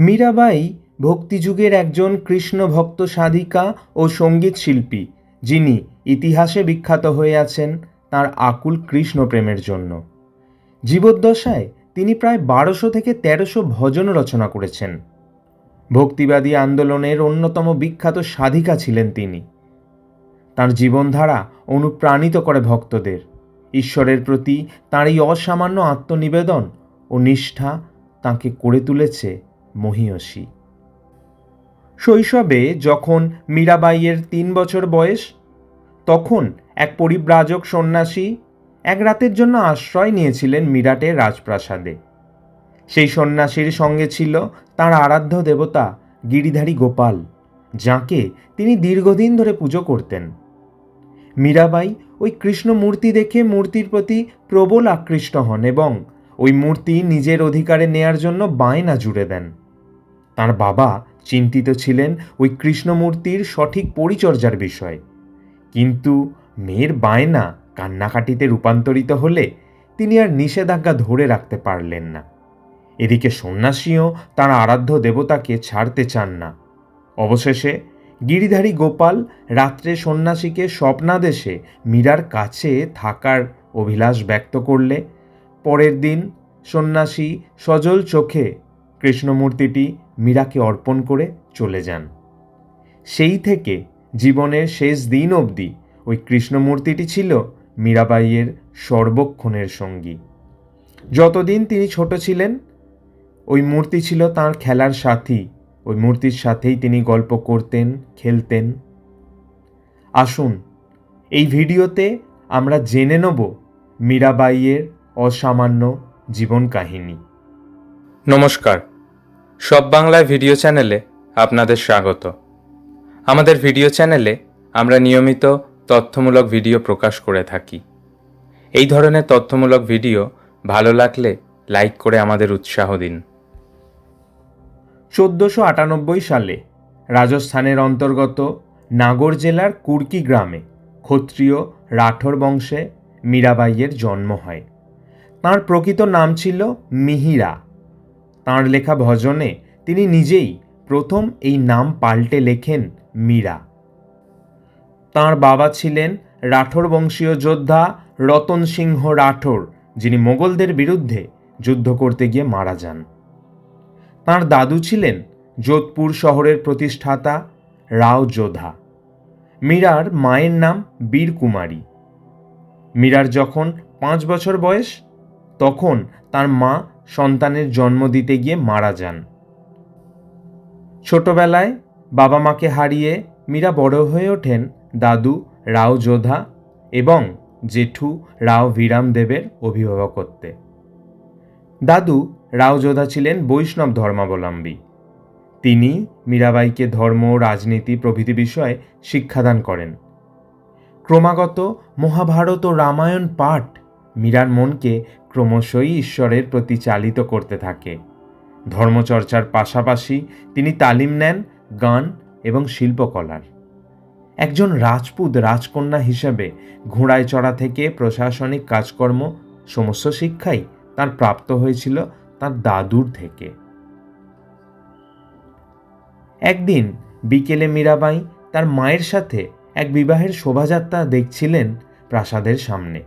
মীরাবাই ভক্তিযুগের একজন কৃষ্ণ ভক্ত সাধিকা ও সংগীত শিল্পী, যিনি ইতিহাসে বিখ্যাত হয়ে আছেন তার আকুল কৃষ্ণ প্রেমের জন্য। জীবদ্দশায় তিনি প্রায় বারোশো থেকে তেরোশো ভজন রচনা করেছেন। ভক্তিবাদী আন্দোলনের অন্যতম বিখ্যাত সাধিকা ছিলেন তিনি। তার জীবনধারা অনুপ্রাণিত করে ভক্তদের। ঈশ্বরের প্রতি তাঁর এই অসামান্য আত্মনিবেদন ও নিষ্ঠা তাঁকে করে তুলেছে মহীয়সী। শৈশবে যখন মীরাবাইয়ের তিন বছর বয়স, তখন এক পরিব্রাজক সন্ন্যাসী এক রাতের জন্য আশ্রয় নিয়েছিলেন মিরাটের রাজপ্রাসাদে। সেই সন্ন্যাসীর সঙ্গে ছিল তার আরাধ্য দেবতা গিরিধারী গোপাল, যাকে তিনি দীর্ঘদিন ধরে পুজো করতেন। মীরাবাই ওই কৃষ্ণ মূর্তি দেখে মূর্তির প্রতি প্রবল আকৃষ্ট হন এবং ওই মূর্তি নিজের অধিকারে নেয়ার জন্য বায়না জুড়ে দেন। তার বাবা চিন্তিত ছিলেন ওই কৃষ্ণমূর্তির সঠিক পরিচর্যার বিষয়। কিন্তু মেয়ের বায়না কান্নাকাটিতে রূপান্তরিত হলে তিনি আর নিষেধাজ্ঞা ধরে রাখতে পারলেন না। এদিকে সন্ন্যাসীও তার আরাধ্য দেবতাকে ছাড়তে চান না। অবশেষে গিরিধারী গোপাল রাত্রে সন্ন্যাসীকে স্বপ্নাদেশে মীরার কাছে থাকার অভিলাষ ব্যক্ত করলে, পরের দিন সন্ন্যাসী সজল চোখে কৃষ্ণমূর্তিটি মীরাকে অর্পণ করে চলে যান। সেই থেকে জীবনের শেষ দিন অবধি ওই কৃষ্ণমূর্তিটি ছিল মীরাবাইয়ের সর্বক্ষণের সঙ্গী। যতদিন তিনি ছোট ছিলেন, ওই মূর্তি ছিল তার খেলার সাথী। ওই মূর্তির সাথেই তিনি গল্প করতেন, খেলতেন। আসুন, এই ভিডিওতে আমরা জেনে নেব মীরাবাইয়ের অসামান্য জীবন কাহিনী। নমস্কার সব বাংলায় ভিডিও চ্যানেলে আপনাদের স্বাগত। আমাদের ভিডিও চ্যানেলে আমরা নিয়মিত তথ্যমূলক ভিডিও প্রকাশ করে থাকি। এই ধরনের তথ্যমূলক ভিডিও ভালো লাগলে লাইক করে আমাদের উৎসাহ দিন। চোদ্দোশো আটানব্বই সালে রাজস্থানের অন্তর্গত নাগর জেলার কুর্কি গ্রামে ক্ষত্রিয় রাঠোর বংশে মীরাবাইয়ের জন্ম হয়। তাঁর প্রকৃত নাম ছিল মিহিরা। তাঁর লেখা ভজনে তিনি নিজেই প্রথম এই নাম পাল্টে লেখেন মীরা। তাঁর বাবা ছিলেন রাঠোর বংশীয় যোদ্ধা রতন সিংহ রাঠোর, যিনি মোগলদের বিরুদ্ধে যুদ্ধ করতে গিয়ে মারা যান। তাঁর দাদু ছিলেন যোধপুর শহরের প্রতিষ্ঠাতা রাও যোধা। মীরার মায়ের নাম বীর কুমারী। মীরার যখন পাঁচ বছর বয়স, তখন তার মা সন্তানের জন্ম দিতে গিয়ে মারা যান। ছোটবেলায় বাবা মাকে হারিয়ে মীরা বড় হয়ে ওঠেন দাদু রাও যোধা এবং জেঠু রাও ভিরাম দেবের অভিভাবকত্বে। দাদু রাও যোধা ছিলেন বৈষ্ণব ধর্মাবলম্বী। তিনি মীরাবাইকে ধর্ম, রাজনীতি প্রভৃতি বিষয়ে শিক্ষাদান করেন। ক্রমাগত মহাভারত ও রামায়ণ পাঠ মীরার মনকে ক্রমশই ঈশ্বরের প্রতি চালিত করতে থাকে। ধর্মচর্চার পাশাপাশি তিনি তালিম নেন, গান এবং শিল্পকলার। একজন রাজপুত রাজকন্যা হিসেবে ঘোড়ায় চড়া থেকে প্রশাসনিক কাজকর্ম, সমস্ত শিক্ষাই তার প্রাপ্ত হয়েছিল তার দাদুর থেকে। একদিন বিকেলে মীরাবাই তার মায়ের সাথে এক বিবাহের শোভাযাত্রা দেখছিলেন প্রাসাদের সামনে।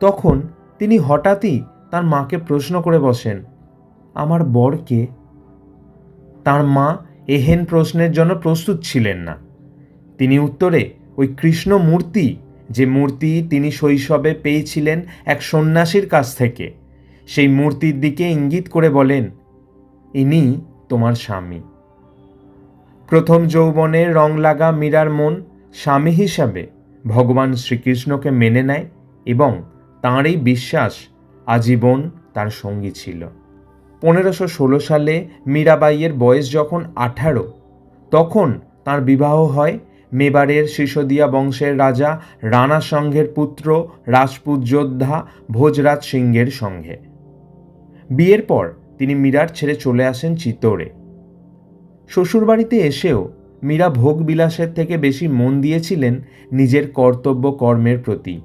তখন তিনি হঠাৎই তার মাকে প্রশ্ন করে বসেন, আমার বর কে? তার মা এহেন প্রশ্নের জন্য প্রস্তুত ছিলেন না। তিনি উত্তরে, ওই কৃষ্ণ মূর্তি, যে মূর্তি তিনি শৈশবে পেয়েছিলেন এক সন্ন্যাসীর কাছ থেকে, সেই মূর্তির দিকে ইঙ্গিত করে বলেন, ইনি তোমার স্বামী। প্রথম যৌবনে রং লাগা মীরার মন স্বামী হিসাবে ভগবান শ্রীকৃষ্ণকে মেনে নেয় এবং তাঁর এই বিশ্বাস আজীবন তার সঙ্গী ছিল। পনেরোশো ষোলো সালে মীরাবাইয়ের বয়স যখন আঠারো, তখন তার বিবাহ হয় মেবারের সিসোদিয়া বংশের রাজা রানা সংঘের পুত্র রাজপুত যোদ্ধা ভোজরাজ সিংহের সঙ্গে। বিয়ের পর তিনি মীরার ছেড়ে চলে আসেন চিত্তোরে শ্বশুরবাড়িতে এসেও মীরা ভোগ বিলাসের থেকে বেশি মন দিয়েছিলেন নিজের কর্তব্য কর্মের প্রতি।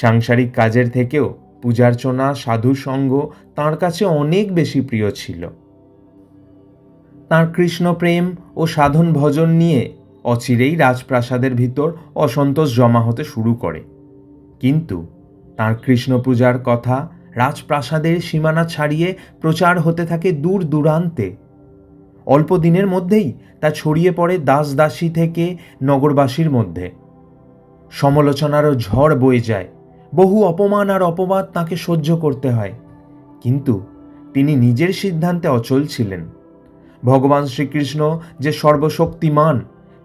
সাংসারিক কাজের থেকেও পূজার্চনা সাধু সঙ্গ তাঁর কাছে অনেক বেশি প্রিয় ছিল। তাঁর কৃষ্ণপ্রেম ও সাধন ভজন নিয়ে অচিরেই রাজপ্রাসাদের ভিতর অসন্তোষ জমা হতে শুরু করে। কিন্তু তাঁর কৃষ্ণ পূজার কথা রাজপ্রাসাদের সীমানা ছাড়িয়ে প্রচার হতে থাকে দূর দূরান্তে। অল্প দিনের মধ্যেই তা ছড়িয়ে পড়ে দাস দাসী থেকে নগরবাসীর মধ্যে। সমালোচনারও ঝড় বয়ে যায় বহু অপমান আর অপবাদ তাকে সহ্য করতে হয়। কিন্তু তিনি নিজের সিদ্ধান্তে অচল ছিলেন। ভগবান শ্রীকৃষ্ণ যে সর্বশক্তিমান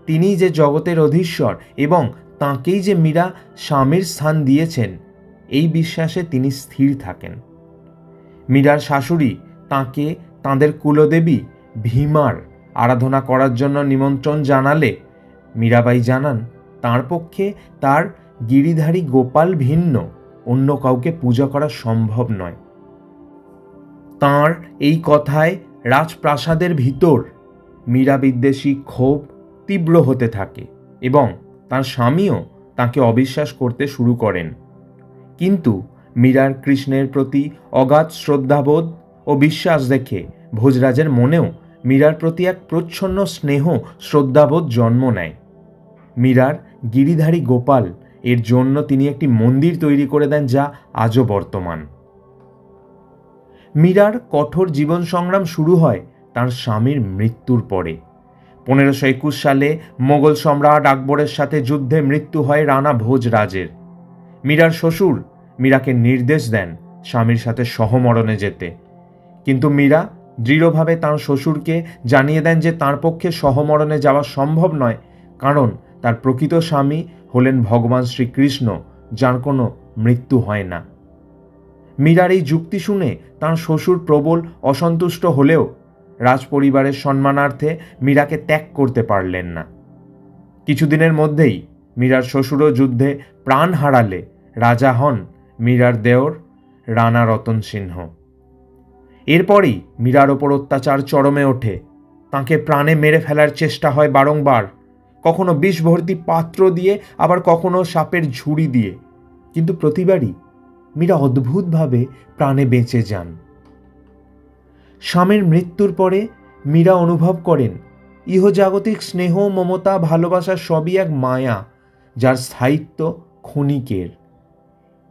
তিনি যে জগতের অধীশ্বর এবং তাঁকেই যে মীরা স্বামীর স্থান দিয়েছেন, এই বিশ্বাসে তিনি স্থির থাকেন। মীরার শাশুড়ি তাঁকে তাঁদের কুলদেবী ভীমার আরাধনা করার জন্য নিমন্ত্রণ জানালে মীরাবাই জানান, তার পক্ষে তার গিরিধারী গোপাল ভিন্ন, অন্য কাউকে পূজা করা সম্ভব নয়। তাঁর এই কথায় রাজপ্রাসাদের ভিতর মীরা বিদ্বেষী ক্ষোভ তীব্র হতে থাকে এবং তার স্বামীও তাকে অবিশ্বাস করতে শুরু করেন। কিন্তু মীরার কৃষ্ণের প্রতি অগাধ শ্রদ্ধাবোধ ও বিশ্বাস দেখে ভোজরাজের মনেও মীরার প্রতি এক প্রচ্ছন্ন স্নেহ শ্রদ্ধাবোধ জন্ম নেয়। মীরার গিরিধারী গোপাল এর জন্য তিনি একটি মন্দির তৈরি করে দেন যা আজও বর্তমান। মীরার কঠোর জীবন সংগ্রাম শুরু হয় তার স্বামীর মৃত্যুর পরে। পনেরোশো একুশ সালে মোগল সম্রাট আকবরের সাথে যুদ্ধে মৃত্যু হয় রানা ভোজরাজের। মীরার শ্বশুর মীরাকে নির্দেশ দেন স্বামীর সাথে সহমরণে যেতে। কিন্তু মীরা দৃঢ়ভাবে তাঁর শ্বশুরকে জানিয়ে দেন যে তার পক্ষে সহমরণে যাওয়া সম্ভব নয়, কারণ তার প্রকৃত স্বামী হলেন ভগবান শ্রীকৃষ্ণ, যার কোনো মৃত্যু হয় না। মীরার এই যুক্তি শুনে তাঁর শ্বশুর প্রবল অসন্তুষ্ট হলেও রাজপরিবারের সম্মানার্থে মীরাকে ত্যাগ করতে পারলেন না। কিছুদিনের মধ্যেই মীরার শ্বশুরও যুদ্ধে প্রাণ হারালে রাজা হন মীরার দেওর রানা রতন সিংহ। এরপরেই মীরার ওপর অত্যাচার চরমে ওঠে। তাকে প্রাণে মেরে ফেলার চেষ্টা হয় বারংবার। কখনো বিষ ভর্তি পাত্র দিয়ে, আবার কখনো সাপের ঝুড়ি দিয়ে। কিন্তু প্রতিবারই মীরা অদ্ভুতভাবে প্রাণে বেঁচে যান। স্বামীর মৃত্যুর পরে মীরা অনুভব করেন ইহজাগতিক স্নেহ, মমতা, ভালোবাসা সবই এক মায়া, যার স্থায়িত্ব ক্ষণিকের।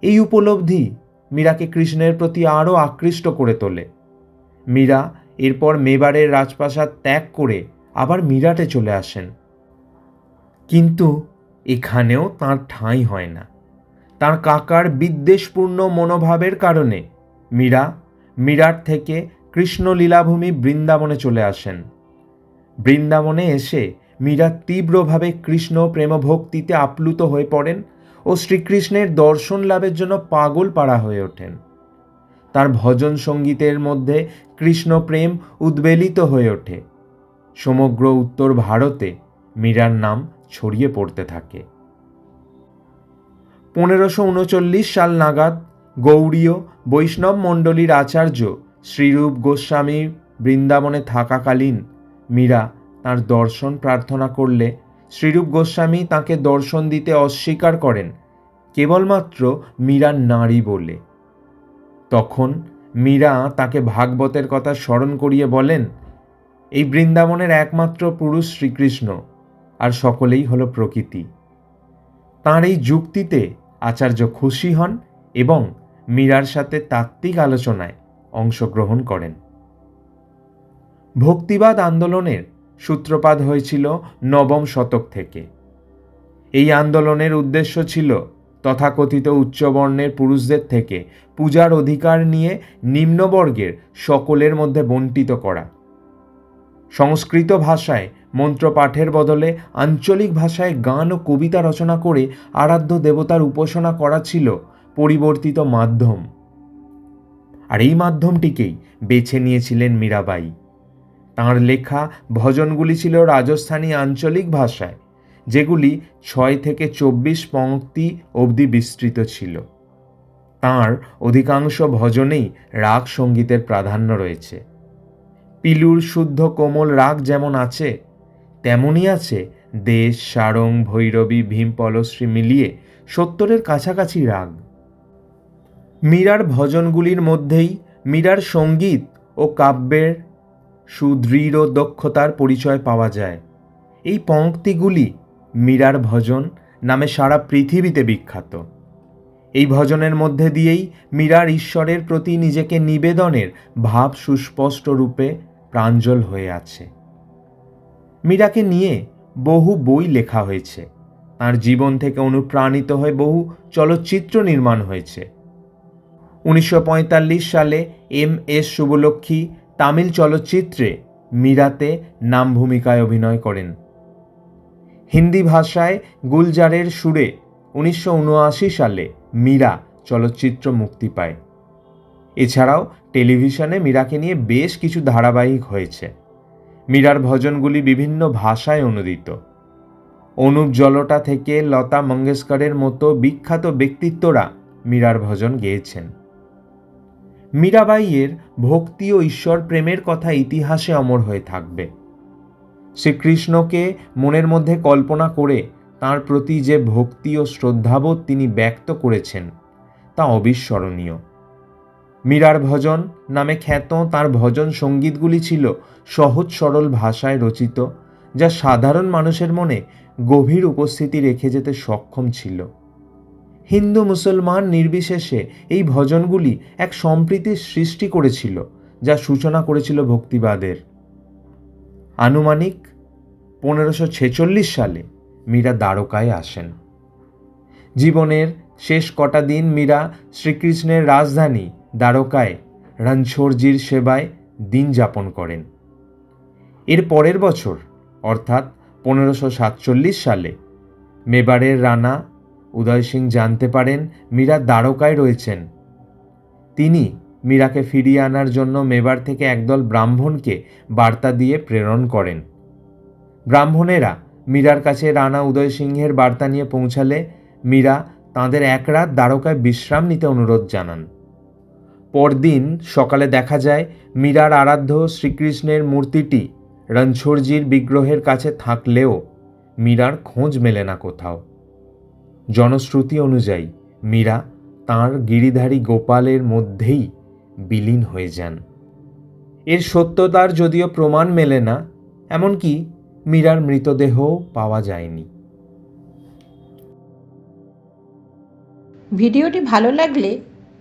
এই উপলব্ধি মীরাকে কৃষ্ণের প্রতি আরও আকৃষ্ট করে তোলে। মীরা এরপর মেবারের রাজপ্রাসাদ ত্যাগ করে আবার মিরাটে চলে আসেন। কিন্তু এখানেও তার ঠাঁই হয় না। তার কাকার বিদ্বেষপূর্ণ মনোভাবের কারণে মীরা মিরাট থেকে কৃষ্ণ লীলাভূমি বৃন্দাবনে চলে আসেন। বৃন্দাবনে এসে মীরা তীব্রভাবে কৃষ্ণ প্রেমভক্তিতে আপ্লুত হয়ে পড়েন ও শ্রীকৃষ্ণের দর্শন লাভের জন্য পাগল পাড়া হয়ে ওঠেন। তার ভজন সঙ্গীতের মধ্যে কৃষ্ণ প্রেম উদ্বেলিত হয়ে ওঠে। সমগ্র উত্তর ভারতে মীরার নাম ছড়িয়ে পড়তে থাকে। পনেরোশো উনচল্লিশ সাল নাগাদ গৌড়ীয় বৈষ্ণব মণ্ডলীর আচার্য শ্রীরূপ গোস্বামী বৃন্দাবনে থাকাকালীন মীরা তার দর্শন প্রার্থনা করলে শ্রীরূপ গোস্বামী তাকে দর্শন দিতে অস্বীকার করেন, কেবলমাত্র মীরার নারী বলে। তখন মীরা তাকে ভাগবতের কথা স্মরণ করিয়ে বলেন, এই বৃন্দাবনের একমাত্র পুরুষ শ্রীকৃষ্ণ আর সকলেই হলো প্রকৃতি। তাঁর এই যুক্তিতে আচার্য খুশি হন এবং মীরার সাথে তাত্ত্বিক আলোচনায় অংশগ্রহণ করেন। ভক্তিবাদ আন্দোলনের সূত্রপাত হয়েছিল নবম শতক থেকে। এই আন্দোলনের উদ্দেশ্য ছিল তথাকথিত উচ্চবর্ণের পুরুষদের থেকে পূজার অধিকার নিয়ে নিম্নবর্গের সকলের মধ্যে বন্টিত করা। সংস্কৃত ভাষায় মন্ত্রপাঠের বদলে আঞ্চলিক ভাষায় গান ও কবিতা রচনা করে আরাধ্য দেবতার উপাসনা করা ছিল পরিবর্তিত মাধ্যম। আর এই মাধ্যমটিকেই বেছে নিয়েছিলেন মীরাবাই। তাঁর লেখা ভজনগুলি ছিল রাজস্থানী আঞ্চলিক ভাষায়, যেগুলি ছয় থেকে চব্বিশ পংক্তি অবধি বিস্তৃত ছিল। তাঁর অধিকাংশ ভজনেই রাগ সঙ্গীতের প্রাধান্য রয়েছে। পিলুর শুদ্ধ কোমল রাগ যেমন আছে, তেমনই আছে দেশ, সারং, ভৈরবী, ভীম, পলশ্রী মিলিয়ে সত্তরের কাছাকাছি রাগ। মীরার ভজনগুলির মধ্যেই মীরার সংগীত ও কাব্যের সুদৃঢ় দক্ষতার পরিচয় পাওয়া যায়। এই পংক্তিগুলি মীরার ভজন নামে সারা পৃথিবীতে বিখ্যাত। এই ভজনের মধ্যে দিয়েই মীরার ঈশ্বরের প্রতি নিজেকে নিবেদনের ভাব সুস্পষ্ট রূপে প্রাঞ্জল হয়ে আছে। মীরাকে নিয়ে বহু বই লেখা হয়েছে। তার জীবন থেকে অনুপ্রাণিত হয়ে বহু চলচ্চিত্র নির্মাণ হয়েছে। উনিশশো পঁয়তাল্লিশ সালে এম এস শুভলক্ষ্মী তামিল চলচ্চিত্রে মীরাতে নাম ভূমিকায় অভিনয় করেন। হিন্দি ভাষায় গুলজারের সুরে উনিশশো উনআশি সালে মীরা চলচ্চিত্র মুক্তি পায়। এছাড়াও টেলিভিশনে মীরাকে নিয়ে বেশ কিছু ধারাবাহিক হয়েছে। মীরার ভজনগুলি বিভিন্ন ভাষায় অনুদিত। অনুপ জলটা থেকে লতা মঙ্গেশকরের মতো বিখ্যাত ব্যক্তিত্বরা মীরার ভজন গেয়েছেন। মীরাবাইয়ের ভক্তি ও ঈশ্বর প্রেমের কথা ইতিহাসে অমর হয়ে থাকবে। শ্রীকৃষ্ণকে মনের মধ্যে কল্পনা করে তার প্রতি যে ভক্তি ও শ্রদ্ধাবোধ তিনি ব্যক্ত করেছেন, তা অবিস্মরণীয়। মীরার ভজন নামে খ্যাত তার ভজন সঙ্গীতগুলি ছিল সহজ সরল ভাষায় রচিত, যা সাধারণ মানুষের মনে গভীর উপস্থিতি রেখে যেতে সক্ষম ছিল। হিন্দু মুসলমান নির্বিশেষে এই ভজনগুলি এক সম্প্রীতির সৃষ্টি করেছিল, যা সূচনা করেছিল ভক্তিবাদের। আনুমানিক পনেরোশো ছেচল্লিশ সালে মীরা দ্বারকায় আসেন। জীবনের শেষ কটা দিন মীরা শ্রীকৃষ্ণের রাজধানী দ্বারকায় রণছোড়জির সেবায় দিন যাপন করেন। এর পরের বছর, অর্থাৎ পনেরোশো সাতচল্লিশ সালে মেবারের রানা উদয় সিং জানতে পারেন মীরা দ্বারকায় রয়েছেন। তিনি মীরাকে ফিরিয়ে আনার জন্য মেবার থেকে একদল ব্রাহ্মণকে বার্তা দিয়ে প্রেরণ করেন। ব্রাহ্মণেরা মীরার কাছে রানা উদয় সিংহের বার্তা নিয়ে পৌঁছালে মীরা তাঁদের এক রাত দ্বারকায় বিশ্রাম নিতে অনুরোধ জানান। পরদিন সকালে দেখা যায় মীরার আরাধ্য শ্রীকৃষ্ণের মূর্তিটি রণছোড়জির বিগ্রহের কাছে থাকলেও মীরার খোঁজ মেলে না কোথাও। জনশ্রুতি অনুযায়ী মীরা তাঁর গিরিধারী গোপালের মধ্যেই বিলীন হয়ে যান। এর সত্যতার যদিও প্রমাণ মেলে না, এমনকি মীরার মৃতদেহ পাওয়া যায়নি। ভিডিওটি ভালো লাগলে